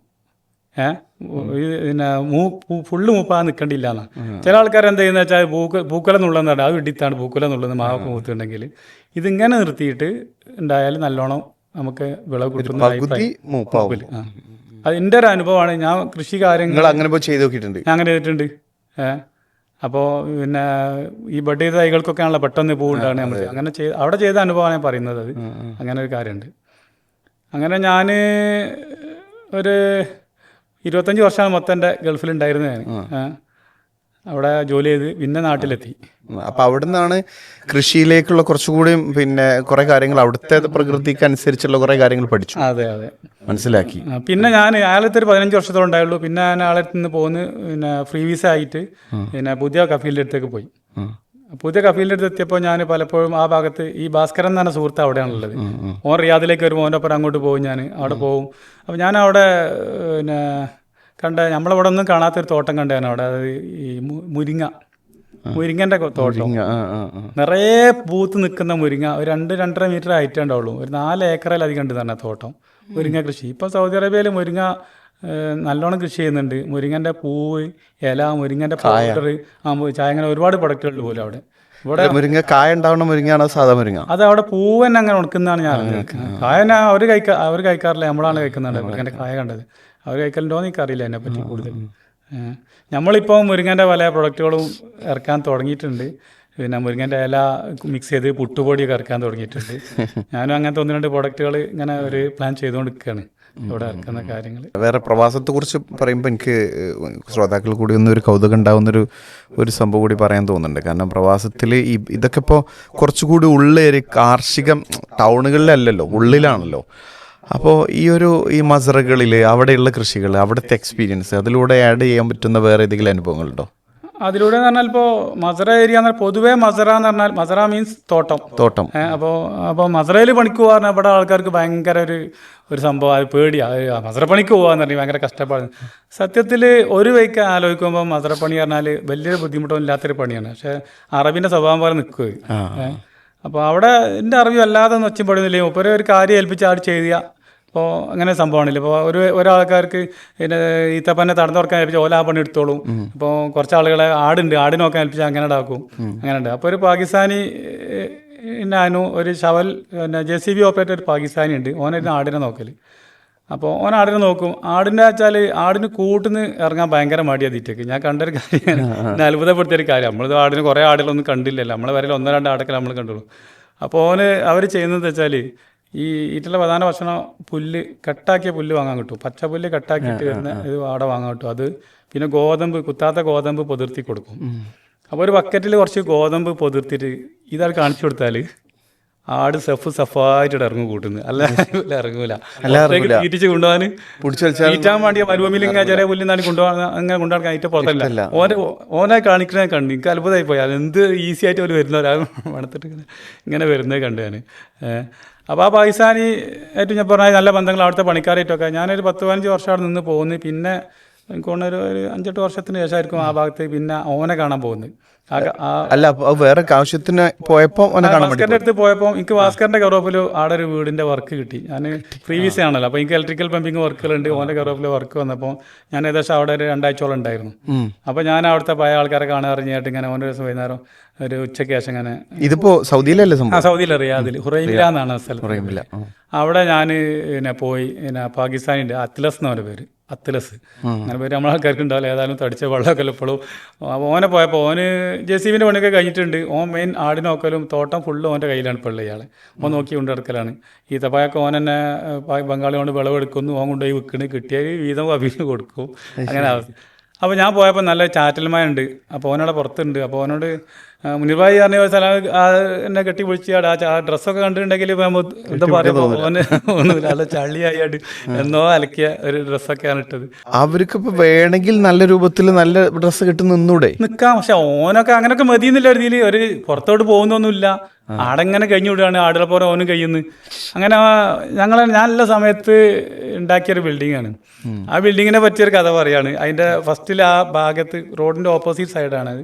പിന്നെ മൂ ഫുള്ള് മൂപ്പാ നിൽക്കണ്ടില്ല എന്നാ ചില ആൾക്കാർ എന്താ ചെയ്യുന്നത് വെച്ചാൽ പൂക്ക പൂക്കുല എന്നുള്ളത് അത് ഇടിത്താണ് പൂക്കുല എന്നുള്ളത് മാവൊക്കെ മൂത്തുണ്ടെങ്കിൽ ഇതിങ്ങനെ നിർത്തിയിട്ട് ഉണ്ടായാൽ നല്ലോണം നമുക്ക് വിളവ് കിട്ടുന്ന പകുതി അത് എന്റെ ഒരു അനുഭവമാണ്. ഞാൻ കൃഷി കാര്യങ്ങൾ അങ്ങനെ ചെയ്ത് നോക്കിയിട്ടുണ്ട്. ഞാൻ അങ്ങനെ ചെയ്തിട്ടുണ്ട്. ഏഹ് അപ്പോൾ പിന്നെ ഈ ബഡ് ചെയ്ത തൈകൾക്കൊക്കെ ആണല്ലോ പെട്ടെന്ന് പൂവുണ്ടാണ് നമ്മൾ അങ്ങനെ ചെയ്ത് അവിടെ ചെയ്ത അനുഭവമാണ് ഞാൻ പറയുന്നത് അത്. അങ്ങനെ ഒരു കാര്യമുണ്ട്. അങ്ങനെ ഞാൻ ഒരു ഇരുപത്തഞ്ച് വർഷമാണ് മൊത്തം എന്റെ ഗൾഫിലുണ്ടായിരുന്നത് ഞാൻ. അവിടെ ജോലി ചെയ്ത് പിന്നെ നാട്ടിലെത്തി. അപ്പൊ അവിടുന്നാണ് കൃഷിയിലേക്കുള്ള കുറച്ചുകൂടിയും പിന്നെ കുറെ കാര്യങ്ങൾ അവിടുത്തെ പ്രകൃതിക്ക് അനുസരിച്ചുള്ള കുറെ കാര്യങ്ങൾ പഠിച്ചു. അതെ അതെ. മനസ്സിലാക്കി. പിന്നെ ഞാൻ അയാളത്തെ ഒരു പതിനഞ്ച് വർഷത്തോളം ഉണ്ടായുള്ളൂ. പിന്നെ ഞാൻ ആളെ നിന്ന് പോകുന്നു പിന്നെ ഫ്രീ വിസ ആയിട്ട് പിന്നെ പുതിയ കഫീലിന്റെ അടുത്തേക്ക് പോയി. പുതിയ കഫീലിന്റെ അടുത്ത് എത്തിയപ്പോൾ ഞാൻ പലപ്പോഴും ആ ഭാഗത്ത് ഈ ഭാസ്കരൻ എന്ന് പറഞ്ഞ സുഹൃത്ത് അവിടെയാണുള്ളത്. ഓൻ റിയാദിലേക്ക് വരുമ്പോൾ ഓന്റെ ഒപ്പം അങ്ങോട്ട് പോകും ഞാൻ അവിടെ പോകും. അപ്പോൾ ഞാൻ അവിടെ പിന്നെ കണ്ട നമ്മളവിടെ ഒന്നും കാണാത്തൊരു തോട്ടം കണ്ടാണ് അവിടെ അതായത് ഈ മുരിങ്ങ. മുരിങ്ങന്റെ തോട്ടം. നിറയെ പൂത്ത് നിൽക്കുന്ന മുരിങ്ങ ഒരു രണ്ട് രണ്ടര മീറ്റർ ആയിട്ടേ ഉണ്ടാവുള്ളൂ. ഒരു നാല് ഏക്കറിലധികം ഉണ്ട് തന്നെ തോട്ടം മുരിങ്ങ കൃഷി. ഇപ്പോൾ സൗദി അറേബ്യയിൽ മുരിങ്ങ നല്ലോണം കൃഷി ചെയ്യുന്നുണ്ട്. മുരിങ്ങന്റെ പൂവ് ഇല മുരിങ്ങന്റെ പൗഡർ ആ ചായ അങ്ങനെ ഒരുപാട് പ്രൊഡക്റ്റുകൾ പോലും അവിടെ. ഇവിടെ മുരിങ്ങ കായ ഉണ്ടാവുന്ന മുരിങ്ങയാണോ സാധാ മുരിങ്ങ? അത് അവിടെ പൂവ് തന്നെ അങ്ങനെ ഉണക്കുന്നതാണ് ഞാൻ കായ തന്നെ അവർ കഴിക്കാ അവർ കഴിക്കാറില്ല. നമ്മളാണ് കഴിക്കുന്നത്. മുരിങ്ങന്റെ കായ കണ്ടത്. അവർ കഴിക്കലുണ്ടോ എന്ന് എനിക്കറിയില്ല എന്നെ പറ്റി കൂടുതൽ. നമ്മളിപ്പോൾ മുരിങ്ങന്റെ പല പ്രൊഡക്റ്റുകളും ഇറക്കാൻ തുടങ്ങിയിട്ടുണ്ട്. പിന്നെ മുരിങ്ങന്റെ ഇല മിക്സ് ചെയ്ത് പുട്ടുപൊടിയൊക്കെ ഇറക്കാൻ തുടങ്ങിയിട്ടുണ്ട്. ഞാനും അങ്ങനത്തെ ഒന്ന് രണ്ട് പ്രൊഡക്റ്റുകൾ ഇങ്ങനെ ഒരു പ്ലാൻ ചെയ്തുകൊണ്ട് നിൽക്കുകയാണ് ഇവിടെ ഇറക്കുന്ന കാര്യങ്ങൾ വേറെ പ്രവാസത്തെ കുറിച്ച് പറയുമ്പോൾ എനിക്ക് ശ്രോതാക്കൾ കൂടി ഒരു കൗതുകം ഉണ്ടാവുന്നൊരു ഒരു സംഭവം കൂടി പറയാൻ തോന്നുന്നുണ്ട്. കാരണം പ്രവാസത്തിൽ ഈ ഇതൊക്കെ ഇപ്പോൾ കുറച്ചുകൂടി ഉള്ളേരി കാർഷിക ടൗണുകളിലല്ലല്ലോ ഉള്ളിലാണല്ലോ. അപ്പോൾ ഈ ഒരു ഈ മസറകളിൽ അവിടെയുള്ള കൃഷികൾ അവിടുത്തെ എക്സ്പീരിയൻസ് അതിലൂടെ ആഡ് ചെയ്യാൻ പറ്റുന്ന വേറെ ഏതെങ്കിലും അനുഭവങ്ങളുണ്ടോ? അതിലൂടെ എന്ന് പറഞ്ഞാൽ ഇപ്പോൾ മസറ ഏരിയ എന്ന് പറഞ്ഞാൽ പൊതുവേ മസറ എന്ന് പറഞ്ഞാൽ മസറ മീൻസ് തോട്ടം. തോട്ടം. അപ്പോൾ അപ്പോൾ മസറയിൽ പണിക്ക് പോകാൻ ഇവിടെ ആൾക്കാർക്ക് ഭയങ്കര ഒരു ഒരു സംഭവം അത് പേടിയാണ് മസറ പണിക്ക് പോകാന്ന് പറഞ്ഞാൽ ഭയങ്കര കഷ്ടപ്പാട്. സത്യത്തിൽ ഒരു വൈക്ക് ആലോചിക്കുമ്പോൾ മസറ പണി പറഞ്ഞാൽ വലിയൊരു ബുദ്ധിമുട്ടൊന്നും ഇല്ലാത്തൊരു പണിയാണ്. പക്ഷേ അറബിന്റെ സ്വഭാവം പോലെ നിൽക്കുക അപ്പോൾ അവിടെ എന്റെ അറിവ് അല്ലാതെ ഒന്നും ഒച്ചയും പടുന്നില്ലേ ഒപ്പരെ ഒരു കാര്യം ഏൽപ്പിച്ച് ആട് ചെയ്യുക അപ്പോൾ അങ്ങനെ സംഭവമാണില്ല. ഇപ്പോൾ ഒരു ഒരാൾക്കാർക്ക് പിന്നെ ഈത്തപ്പന്നെ തടന്നു തുറക്കാൻ ഏൽപ്പിച്ച ഓല ആ പണി എടുത്തോളും. ഇപ്പോൾ കുറച്ച് ആളുകളെ ആടുണ്ട്. ആട് നോക്കാൻ ഏൽപ്പിച്ച് അങ്ങനെ ഉണ്ടാക്കും അങ്ങനെ ഉണ്ട് അപ്പോൾ ഒരു പാകിസ്ഥാനി ഞാനും ഒരു ശവൽ പിന്നെ ജെ സി ബി ഓപ്പറേറ്റർ ഒരു പാകിസ്ഥാനി ഉണ്ട് ഓനായിരുന്നു ആടിനെ നോക്കൽ അപ്പോൾ ഓൻ ആടിനെ നോക്കും. ആടിന്റെ വെച്ചാൽ ആടിന് കൂട്ടുന്ന് ഇറങ്ങാൻ ഭയങ്കര മടിയാ തീറ്റക്ക്. ഞാൻ കണ്ടൊരു കാര്യം. എന്നെ അത്ഭുതപ്പെടുത്തിയൊരു കാര്യം. നമ്മളിത് ആടിന് കുറേ ആടുകളൊന്നും കണ്ടില്ലല്ലോ. നമ്മളെ വരയിൽ ഒന്നോ രണ്ട് ആടൊക്കെ നമ്മൾ കണ്ടുള്ളൂ. അപ്പോൾ ഓന് അവർ ചെയ്യുന്നത് വെച്ചാൽ ഈ ഈറ്റിലെ പ്രധാന ഭക്ഷണം പുല്ല് കട്ടാക്കിയ പുല്ല് വാങ്ങാൻ കിട്ടും. പച്ച പുല്ല് കട്ടാക്കിയിട്ട് വരുന്ന ഇത് അവിടെ വാങ്ങാൻ കിട്ടും. അത് പിന്നെ ഗോതമ്പ് കുത്താത്ത ഗോതമ്പ് പൊതിർത്തി കൊടുക്കും. അപ്പോൾ ഒരു ബക്കറ്റിൽ കുറച്ച് ഗോതമ്പ് പൊതിർത്തിട്ട് ഇതാൾ കാണിച്ചു കൊടുത്താൽ ആട് സഫ് സഫായിട്ട് ഇറങ്ങും കൂട്ടുന്നു. അല്ല ഇറങ്ങൂല. തീറ്റിച്ച് കൊണ്ടുപോകാൻ തീറ്റാൻ വേണ്ടിയ മരുഭൂമിയിൽ ഇങ്ങനെ ചെറിയ പുല്ലിന്നാണ് കൊണ്ടുപോകാൻ അങ്ങനെ കൊണ്ടുപോകാൻ അതിന്റെ പുറത്തല്ല. ഓനെ ഓനെ കാണിക്കണേ കണ്ട്. എനിക്ക് അത്ഭുതമായി പോയാൽ എന്ത് ഈസി ആയിട്ട് അവർ വരുന്നവരാ മണത്തിട്ട് ഇങ്ങനെ ഇങ്ങനെ വരുന്നത് കണ്ടു ഞാൻ അപ്പോൾ ആ പാകിസ്ഥാനി ആയിട്ട് ഞാൻ പറഞ്ഞാൽ നല്ല ബന്ധങ്ങൾ അവിടുത്തെ പണിക്കാരായിട്ടൊക്കെ. ഞാനൊരു പത്ത് പതിനഞ്ച് വർഷം അവിടെ നിന്ന് പോകുന്നു പിന്നെ എനിക്ക് തോന്നുന്നു ഒരു അഞ്ചെട്ട് വർഷത്തിന് ശേഷമായിരിക്കും ആ ഭാഗത്ത് പിന്നെ ഓനെ കാണാൻ പോകുന്നത്. അല്ല വേറെ ആവശ്യത്തിന് വേണ്ടി ഭാസ്കറിന്റെ അടുത്ത് പോയപ്പോൾ എനിക്ക് ഭാസ്കറിന്റെ കറോപ്പിൽ ആടെ ഒരു വീടിന്റെ വർക്ക് കിട്ടി. ഞാൻ പ്രീവിയസ് വിസ ആണല്ലോ. അപ്പോൾ എനിക്ക് ഇലക്ട്രിക്കൽ പമ്പിങ് വർക്കുകളുണ്ട് ഓന്റെ കറോപ്പിൽ വർക്ക് വന്നപ്പോൾ ഞാൻ ഏകദേശം അവിടെ ഒരു രണ്ടാഴ്ചയോളം ഉണ്ടായിരുന്നു. അപ്പോൾ ഞാൻ അവിടുത്തെ പഴയ ആൾക്കാരെ കാണാൻ അറിഞ്ഞിട്ട് ഇങ്ങനെ ഓരോ ദിവസം വൈകുന്നേരം ഒരു ഉച്ചയ്ക്ക് ശേഷം ഇങ്ങനെ ഇതിപ്പോ സൗദിയിലല്ലേ ആ സൗദിയിലെ റിയാദിൽ ഹുറൈമില എന്നാണ് സ്ഥലം. അവിടെ ഞാൻ പിന്നെ പോയി. പിന്നെ പാകിസ്ഥാനിന്റെ അത്ലസ് എന്ന് പറഞ്ഞ പേര്. അത്ലസ്. അങ്ങനെ പേര് നമ്മളെ ആൾക്കാർക്ക് ഉണ്ടാവില്ല ഏതായാലും തടിച്ച വെള്ളമൊക്കെ എപ്പോഴും അപ്പോൾ ഓനെ പോയപ്പോൾ ഓന് ജെ സി ബിന്റെ പണിയൊക്കെ കഴിഞ്ഞിട്ടുണ്ട്. ഓൻ മെയിൻ ആടി നോക്കലും തോട്ടം ഫുള്ള് ഓന്റെ കയ്യിലാണ് ഇപ്പോൾ ഉള്ള ഇയാളെ. ഓൻ നോക്കി കൊണ്ട് നടക്കലാണ് ഈ തപ്പായൊക്കെ ഓൻ തന്നെ ബംഗാളി കൊണ്ട് വിളവെടുക്കുന്നു. ഓൻ കൊണ്ടുപോയി വിൽക്കണ്. കിട്ടിയ വീതം അഭിന് കൊടുക്കും. അങ്ങനെ അവസ്ഥ. അപ്പോൾ ഞാൻ പോയപ്പോൾ നല്ല ചാറ്റൽമായ ഉണ്ട്. അപ്പോൾ ഓനവിടെ പുറത്തുണ്ട്. അപ്പോൾ ഓനോട് ആ, മുനിർഭായി പറഞ്ഞ ഒരു സ്ഥലം ആ, എന്നെ കെട്ടി വിളിച്ചാട് ആ ഡ്രസ്സൊക്കെ കണ്ടിട്ടുണ്ടെങ്കിൽ എന്താ പറയുക ഒന്നുമില്ല. നല്ല ചള്ളിയായിട്ട് എന്നോ അലക്കിയ ഒരു ഡ്രസ്സൊക്കെയാണ് ഇട്ടത്. അവർക്ക് ഇപ്പൊ വേണമെങ്കിൽ നല്ല രൂപത്തിൽ നല്ല ഡ്രസ്സ് കിട്ടും നിന്നൂടെ? നിൽക്കാം പക്ഷെ ഓനൊക്കെ അങ്ങനെയൊക്കെ മതി എന്നുള്ള രീതിയിൽ ഒരു പുറത്തോട്ട് പോകുന്നൊന്നുമില്ല. ആടെങ്ങനെ കഴിഞ്ഞു വിടുകയാണ്. ആടുകളെ പോലെ ഓനും കഴിയുന്നു. അങ്ങനെ ഞങ്ങൾ ഞാനുള്ള സമയത്ത് ഉണ്ടാക്കിയൊരു ബിൽഡിങ്ങാണ്. ആ ബിൽഡിങ്ങിനെ പറ്റിയൊരു കഥ പറയാണ്. അതിന്റെ ഫസ്റ്റിൽ ആ ഭാഗത്ത് റോഡിന്റെ ഓപ്പോസിറ്റ് സൈഡാണ്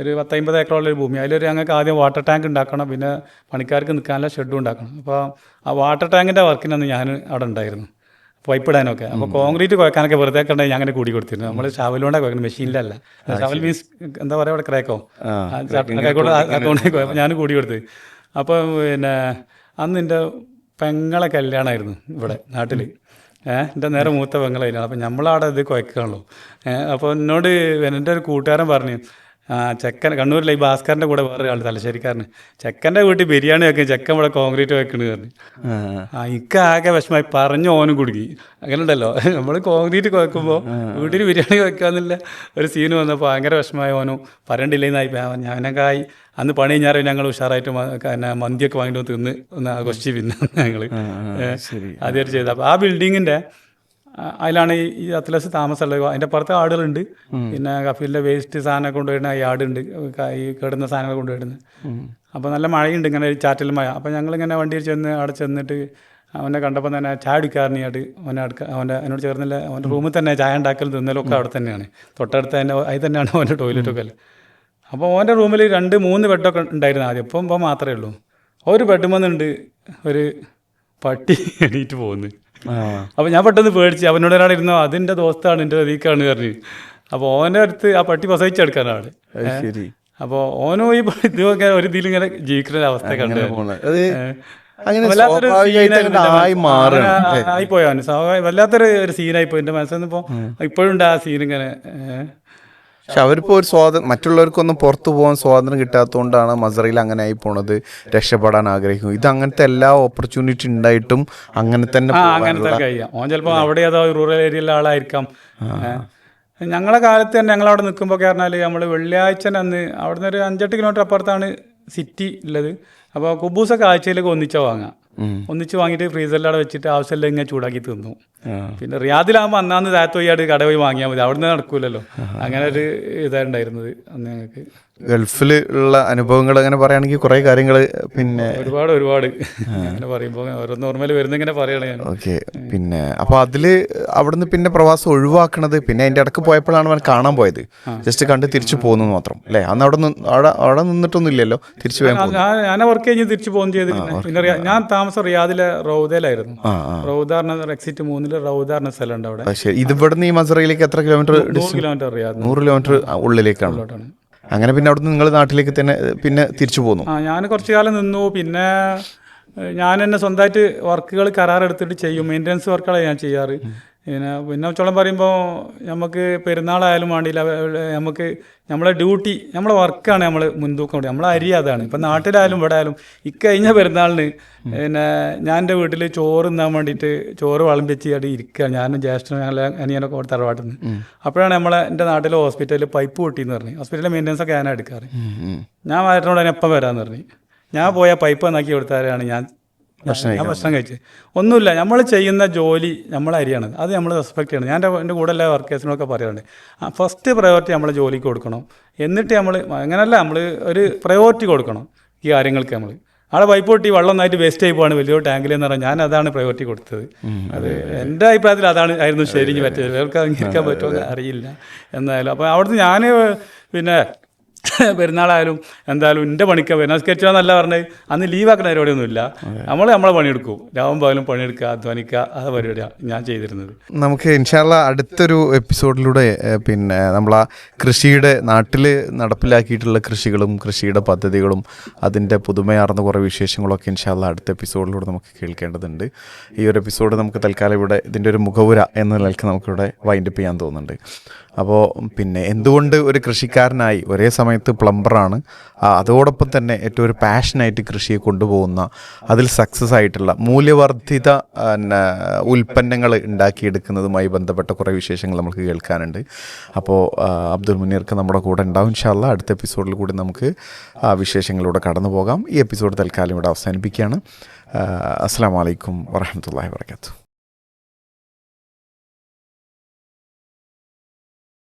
ഒരു പത്തമ്പത് ഏക്കറുള്ളൊരു ഭൂമി. അതിലൊരു ഞങ്ങൾക്ക് ആദ്യം വാട്ടർ ടാങ്ക് ഉണ്ടാക്കണം പിന്നെ പണിക്കാർക്ക് നിൽക്കാനുള്ള ഷെഡും ഉണ്ടാക്കണം. അപ്പോൾ ആ വാട്ടർ ടാങ്കിന്റെ വർക്കിനൊന്നും ഞാൻ അവിടെ ഉണ്ടായിരുന്നു. പൈപ്പ് ഇടാനൊക്കെ. അപ്പോൾ കോൺക്രീറ്റ് കുഴക്കാനൊക്കെ വെറുതെ കണ്ടെങ്കിൽ ഞാൻ അങ്ങനെ കൂടി കൊടുത്തിരുന്നു. നമ്മൾ ഷവലുകൊണ്ടാണ് കുഴക്കുന്നത് മെഷീനിലല്ല ഷവൽ മീൻസ് എന്താ പറയുക അവിടെ ക്രേക്കോ അതുകൊണ്ട് ഞാൻ കൂടി കൊടുത്ത്. അപ്പോൾ പിന്നെ അന്ന് എന്റെ പെങ്ങളെ കല്യാണമായിരുന്നു ഇവിടെ നാട്ടിൽ ഏഹ് എന്റെ നേരെ മൂത്ത പെങ്ങളായിരുന്നു അപ്പോൾ നമ്മളവിടെ ഇത് കുഴക്കുകയാണല്ലോ ഏഹ് അപ്പോൾ എന്നോട് എന്റെ ഒരു കൂട്ടുകാരൻ പറഞ്ഞു ആ ചെക്കൻ കണ്ണൂരിലെ ഈ ഭാസ്കറിന്റെ കൂടെ വേറെ ആൾ തലശ്ശേരിക്കാരന്. ചെക്കന്റെ വീട്ടിൽ ബിരിയാണി വെക്കും ചെക്കൻ ഇവിടെ കോൺക്രീറ്റ് വെക്കണെന്ന് പറഞ്ഞു. ആ. ഇക്ക ആകെ വിഷമമായി പറഞ്ഞു ഓനും കുടുങ്ങി. അങ്ങനെ ഉണ്ടല്ലോ. നമ്മൾ കോൺക്രീറ്റ് വെക്കുമ്പോൾ വീട്ടിൽ ബിരിയാണി വെക്കാന്നില്ല ഒരു സീന് വന്നപ്പോൾ ഭയങ്കര വിഷമമായി ഓനും. പറയണ്ടില്ലെന്നായി ഞാനൊക്കെയായി അന്ന് പണി കഴിഞ്ഞാൽ ഞങ്ങൾ ഉഷാറായിട്ട് മന്തിയൊക്കെ വാങ്ങിയിട്ട് തിന്ന് ഒന്ന് ആഘോഷിച്ച് പിന്നെ ഞങ്ങൾ ആദ്യമായിട്ട് ചെയ്ത അപ്പോൾ ആ ബിൽഡിങ്ങിന്റെ അതിലാണ് ഈ- അത്ലസ് താമസമുള്ളത്. അതിന്റെ പുറത്ത് ആടുകളുണ്ട്. പിന്നെ കഫീലിന്റെ വേസ്റ്റ് സാധനം കൊണ്ടുവരുന്ന ഈ ആടുണ്ട്. ഈ കേടുന്ന സാധനങ്ങൾ കൊണ്ടുവരുന്നത്. അപ്പോൾ നല്ല മഴയുണ്ട് ഇങ്ങനെ ഒരു ചാറ്റൽ മഴ. അപ്പോൾ ഞങ്ങളിങ്ങനെ വണ്ടിയിൽ ചെന്ന് അവിടെ ചെന്നിട്ട് അവനെ കണ്ടപ്പോൾ തന്നെ ചായ അടിക്കാറിനായിട്ട് അവനെ അടുക്ക അവന്റെ എന്നോട് ചേർന്നില്ല. അവന്റെ റൂമിൽ തന്നെ ചായ ഉണ്ടാക്കൽ തിന്നലൊക്കെ ഒക്കെ അവിടെ തന്നെയാണ്. തൊട്ടടുത്ത് തന്നെ അതിൽ തന്നെയാണ് അവന്റെ ടോയ്ലറ്റൊക്കെ അല്ലേ അപ്പോൾ ഓന്റെ റൂമിൽ രണ്ട് മൂന്ന് ബെഡൊക്കെ ഉണ്ടായിരുന്നു ആദ്യം. ഇപ്പം ഇപ്പം മാത്രമേ ഉള്ളൂ. ഒരു ബെഡുമെന്നുണ്ട് ഒരു പട്ടി എണീറ്റ് പോകുന്നു. അപ്പോൾ ഞാൻ പെട്ടെന്ന് പേടിച്ച് അവനോട് ഒരാൾ ഇരുന്നോ അതിന്റെ ദോസ്താണ് എന്റെ വീക്കാണ് പറഞ്ഞു. അപ്പോൾ ഓന്റെ അടുത്ത് ആ പട്ടി പ്രസവിച്ചെടുക്കാനാണ് ശരി. അപ്പോൾ ഓനോ ഈ ഇതൊക്കെ ഒരു ഇതിൽ ഇങ്ങനെ ജീവിക്കുന്ന അവസ്ഥ കണ്ടു. അത് അങ്ങനെ ആയിപ്പോയി വല്ലാത്തൊരു ഒരു സീനായി പോയി. എന്റെ മനസ്സിൽ നിന്ന് ഇപ്പോൾ ഇപ്പോഴും ഉണ്ട് ആ സീൻ ഇങ്ങനെ. പക്ഷെ അവരിപ്പോൾ ഒരു സ്വാതന്ത്ര്യം മറ്റുള്ളവർക്കൊന്നും പുറത്തു പോകാൻ സ്വാതന്ത്ര്യം കിട്ടാത്തതുകൊണ്ടാണ് മസറയിൽ അങ്ങനെ ആയി പോണത്. രക്ഷപ്പെടാൻ ആഗ്രഹിക്കും ഇത് അങ്ങനത്തെ എല്ലാ ഓപ്പർച്യൂണിറ്റി ഉണ്ടായിട്ടും അങ്ങനെ തന്നെ ആ അങ്ങനത്തെ കഴിയാം. ഓൻ ചിലപ്പോൾ അവിടെ ഏതോ റൂറൽ ഏരിയയിലെ ആളായിരിക്കാം. ഞങ്ങളെ കാലത്ത് തന്നെ ഞങ്ങൾ അവിടെ നിൽക്കുമ്പോൾ പറഞ്ഞാൽ നമ്മൾ വെള്ളിയാഴ്ച അന്ന് അവിടെ നിന്ന് ഒരു അഞ്ചെട്ട് കിലോമീറ്റർ അപ്പുറത്താണ് സിറ്റി ഉള്ളത്. അപ്പോൾ കുബൂസൊക്കെ ആഴ്ചയിലേക്ക് ഒന്നിച്ചാൽ വാങ്ങാം. ഒന്നിച്ച് വാങ്ങിയിട്ട് ഫ്രീസറിൽ അവിടെ വെച്ചിട്ട് ആവശ്യമില്ല ഇങ്ങനെ ചൂടാക്കി തിന്നു. പിന്നെ റിയാദിലാകുമ്പോൾ അന്നാന്ന് താഴത്ത് പോയി കട പോയി വാങ്ങിയാൽ മതി. അവിടെ നിന്ന് നടക്കൂലല്ലോ അങ്ങനെ ഒരു ഇതായിട്ടുണ്ടായിരുന്നത് ഉണ്ടായിരുന്നത് അന്ന് ഞങ്ങൾക്ക്. ഗൾഫിൽ ഉള്ള അനുഭവങ്ങൾ അങ്ങനെ പറയുകയാണെങ്കിൽ കുറേ കാര്യങ്ങൾ പിന്നെ ഒരുപാട് ഒരുപാട്. അങ്ങനെ പറയുമ്പോൾ ഓരോന്ന് ഓർമ്മയിൽ വരുന്നിങ്ങനെ പറയണേ ഞാൻ. ഓക്കെ പിന്നെ അപ്പോൾ അതിൽ അവിടുന്ന് പിന്നെ പ്രവാസം ഒഴിവാക്കണത് പിന്നെ അതിന്റെ ഇടയ്ക്ക് പോയപ്പോഴാണ് അവൻ കാണാൻ പോയത്. ജസ്റ്റ് കണ്ട് തിരിച്ചു പോകുന്നു മാത്രം അല്ലേ? അന്ന് അവിടെ അവിടെ അവിടെ നിന്നിട്ടൊന്നും ഇല്ലല്ലോ തിരിച്ചു പോയാൽ ഞാൻ വർക്ക് കഴിഞ്ഞ് തിരിച്ചു പോകുകയും ചെയ്ത് പിന്നെ ഞാൻ താമസം റിയാദിലെ റൗദയിലായിരുന്നു. റൗദ പറഞ്ഞ എക്സിറ്റ് മൂന്നിൽ റൗദ പറഞ്ഞ സ്ഥലമുണ്ട് അവിടെ. ശരി. ഇത് ഇവിടുന്ന് ഈ മസറയിലേക്ക് എത്ര കിലോമീറ്റർ നൂറ് കിലോമീറ്റർ റിയാദ് നൂറ് കിലോമീറ്റർ ഉള്ളിലേക്കാണ്. അങ്ങനെ പിന്നെ അവിടുന്ന് നിങ്ങൾ നാട്ടിലേക്ക് തന്നെ പിന്നെ തിരിച്ചു പോന്നു. ആ ഞാൻ കുറച്ച് കാലം നിന്നു. പിന്നെ ഞാൻ തന്നെ സ്വന്തമായിട്ട് വർക്കുകൾ കരാറെടുത്തിട്ട് ചെയ്യും. മെയിന്റനൻസ് വർക്കുകളാണ് ഞാൻ ചെയ്യാറ്. പിന്നെ പിന്നെ ചോളം പറയുമ്പോൾ നമുക്ക് പെരുന്നാളായാലും വേണ്ടിയില്ല. നമുക്ക് നമ്മളെ ഡ്യൂട്ടി നമ്മളെ വർക്കാണ് നമ്മൾ മുൻതൂക്കം കൊടുക്കുക നമ്മളെ അരി അതാണ്. ഇപ്പം നാട്ടിലായാലും ഇവിടെ ആയാലും ഇക്കഴിഞ്ഞ പെരുന്നാളിന് പിന്നെ ഞാൻ എന്റെ വീട്ടിൽ ചോറ് തിന്നാൻ വേണ്ടിയിട്ട് ചോറ് വളം വെച്ച് അവിടെ ഇരിക്കുക ഞാനും ജ്യേഷ്ഠനും ഞങ്ങളെ അനിയനൊക്കെ തറവാട്ടിൽ നിന്ന് അപ്പോഴാണ് നമ്മളെ എന്റെ നാട്ടിലെ ഹോസ്പിറ്റലിൽ പൈപ്പ് പൊട്ടിയെന്ന് പറഞ്ഞു. ഹോസ്പിറ്റലിലെ മെയിന്റനൻസ് ഒക്കെ ഞാനാണ് എടുക്കാറ് ഞാൻ വയറ്റിനോട് അതിനെപ്പം എപ്പം വരാമെന്ന് പറഞ്ഞു. ഞാൻ പോയ പൈപ്പ് നന്നാക്കി കൊടുത്താലാണ് ഞാൻ ഞാൻ ഭക്ഷണം കഴിച്ചത് ഒന്നുമില്ല നമ്മൾ ചെയ്യുന്ന ജോലി നമ്മളെ അരിയാണ്. അത് നമ്മൾ റെസ്പെക്ട് ചെയ്യണം. ഞാൻ എന്റെ കൂടെ എല്ലാ വർക്കേഴ്സിനൊക്കെ പറയാറുണ്ട്. ഫസ്റ്റ് പ്രയോറിറ്റി നമ്മൾ ജോലിക്ക് കൊടുക്കണം. എന്നിട്ട് നമ്മൾ അങ്ങനെയല്ല നമ്മൾ ഒരു പ്രയോറിറ്റി കൊടുക്കണം ഈ കാര്യങ്ങൾക്ക് നമ്മൾ. ആളെ പൈപ്പ് പൊട്ടി വെള്ളം ഒന്നായിട്ട് വേസ്റ്റ് ആയി പോവാണ് വലിയൊരു ടാങ്കിൽ എന്ന് പറഞ്ഞാൽ ഞാൻ അതാണ് പ്രയോറിറ്റി കൊടുത്തത്. അത് എന്റെ അഭിപ്രായത്തിൽ അതാണ് ആയിരുന്നു ശരി പറ്റിയത്. ചിലർക്ക് അംഗീകരിക്കാൻ പറ്റുമോ എന്ന് അറിയില്ല. എന്നാലും അപ്പോൾ അവിടുന്ന് ഞാൻ പിന്നെ (laughs) പെരുന്നാളായാലും എന്തായാലും എന്റെ പണിക്ക പെരുന്നാൾ സ്കെച്ചാന്നല്ല പറഞ്ഞത്. അന്ന് ലീവാക്കുന്ന പരിപാടിയൊന്നുമില്ല. നമ്മൾ നമ്മളെ പണിയെടുക്കും. രാവും പകലും പണിയെടുക്കുക അധ്വാനിക്കുക അത് പരിപാടിയാണ് ഞാൻ ചെയ്തിരുന്നത്. നമുക്ക് ഇൻഷാല്ല അടുത്തൊരു എപ്പിസോഡിലൂടെ പിന്നെ നമ്മൾ ആ കൃഷിയുടെ നാട്ടിൽ നടപ്പിലാക്കിയിട്ടുള്ള കൃഷികളും കൃഷിയുടെ പദ്ധതികളും അതിന്റെ പുതുമയാർന്ന കുറേ വിശേഷങ്ങളൊക്കെ ഇൻഷാല്ല അടുത്ത എപ്പിസോഡിലൂടെ നമുക്ക് കേൾക്കേണ്ടതുണ്ട്. ഈ ഒരു എപ്പിസോഡ് നമുക്ക് തൽക്കാലം ഇവിടെ ഇതിന്റെ ഒരു മുഖവുര എന്ന നിലയ്ക്ക് നമുക്കിവിടെ വൈൻഡപ്പ് ചെയ്യാൻ തോന്നുന്നുണ്ട്. അപ്പോൾ പിന്നെ എന്തുകൊണ്ട് ഒരു കൃഷിക്കാരനായി ഒരേ സമയത്ത് പ്ലംബറാണ് അതോടൊപ്പം തന്നെ ഏറ്റവും ഒരു പാഷനായിട്ട് കൃഷിയെ കൊണ്ടുപോകുന്ന അതിൽ സക്സസ് ആയിട്ടുള്ള മൂല്യവർദ്ധിത പിന്നെ ഉൽപ്പന്നങ്ങൾ ഉണ്ടാക്കിയെടുക്കുന്നതുമായി ബന്ധപ്പെട്ട കുറേ വിശേഷങ്ങൾ നമുക്ക് കേൾക്കാനുണ്ട്. അപ്പോൾ അബ്ദുൽ മുനീർക്ക് നമ്മുടെ കൂടെ ഉണ്ടാവും ഇൻഷാല്ല അടുത്ത എപ്പിസോഡിൽ കൂടി നമുക്ക് ആ വിശേഷങ്ങളിലൂടെ കടന്നു പോകാം. ഈ എപ്പിസോഡ് തൽക്കാലം ഇവിടെ അവസാനിപ്പിക്കുകയാണ്. അസ്സാം വലൈക്കും വാഹമത്തല്ലാ വാത്തു